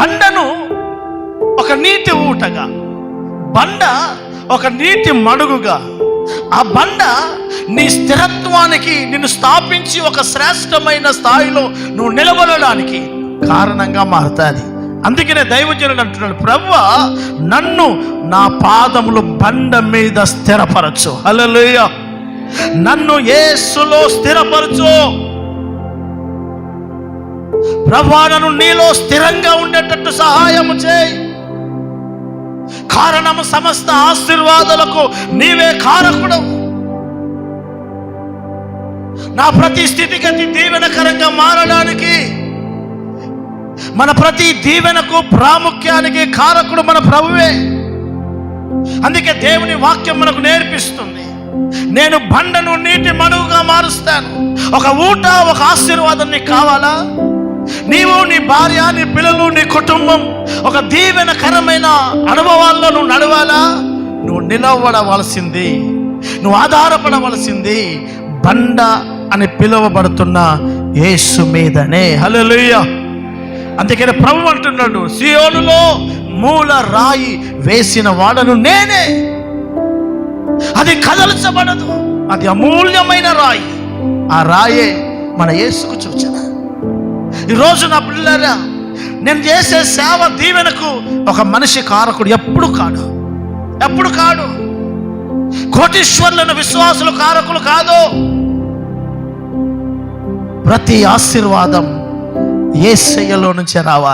బండను ఒక నీటి ఊటగా బండ ఒక నీటి మడుగుగా ఆ బండ నీ స్థిరత్వానికి నిన్ను స్థాపించి ఒక శ్రేష్టమైన స్థాయిలో నువ్వు నిలబడడానికి కారణంగా మారుతుంది. అందుకనే దైవజనుడు అంటున్నాడు ప్రవ్వ నన్ను నా పాదములు బండ మీద స్థిరపరచు. హల్లెలూయ. నన్ను ఏసులో స్థిరపరచు. ప్రభా నన్ను నీలో స్థిరంగా ఉండేటట్టు సహాయము చేయి. కారణము సమస్త ఆశీర్వాదాలకు నీవే కారకుడు నా ప్రతి స్థితిగతి దీవెనకరంగా మారడానికి మన ప్రతి దీవెనకు ప్రాముఖ్యానికి కారకుడు మన ప్రభువే. అందుకే దేవుని వాక్యం మనకు నేర్పిస్తుంది. నేను బండను నీటి మనువుగా మారుస్తాను. ఒక ఊట ఒక ఆశీర్వాదం నీకు కావాలా? నీవు నీ భార్య నీ పిల్లలు నీ కుటుంబం ఒక దీవెనకరమైన అనుభవాల్లో నువ్వు నడవాలా? నువ్వు నిలవడవలసింది నువ్వు ఆధారపడవలసింది బండ అని పిలువబడుతున్న యేసు మీదనే. హల్లెలూయ. అందుకని ప్రభు అంటున్నాడు సియోనులో మూల రాయి వేసిన వాడను నేనే. అది కదల్చబడదు అది అమూల్యమైన రాయి. ఆ రాయే మన యేసుకు సూచన. ఈరోజు నా పిల్లరా నేను చేసే సేవ దీవెనకు ఒక మనిషి కారకుడు ఎప్పుడు కాడు. ఎప్పుడు కాడు. కోటీశ్వర్లను విశ్వాసులు కారకులు కాదు. ప్రతి ఆశీర్వాదం ఏ నుంచి రావాలి.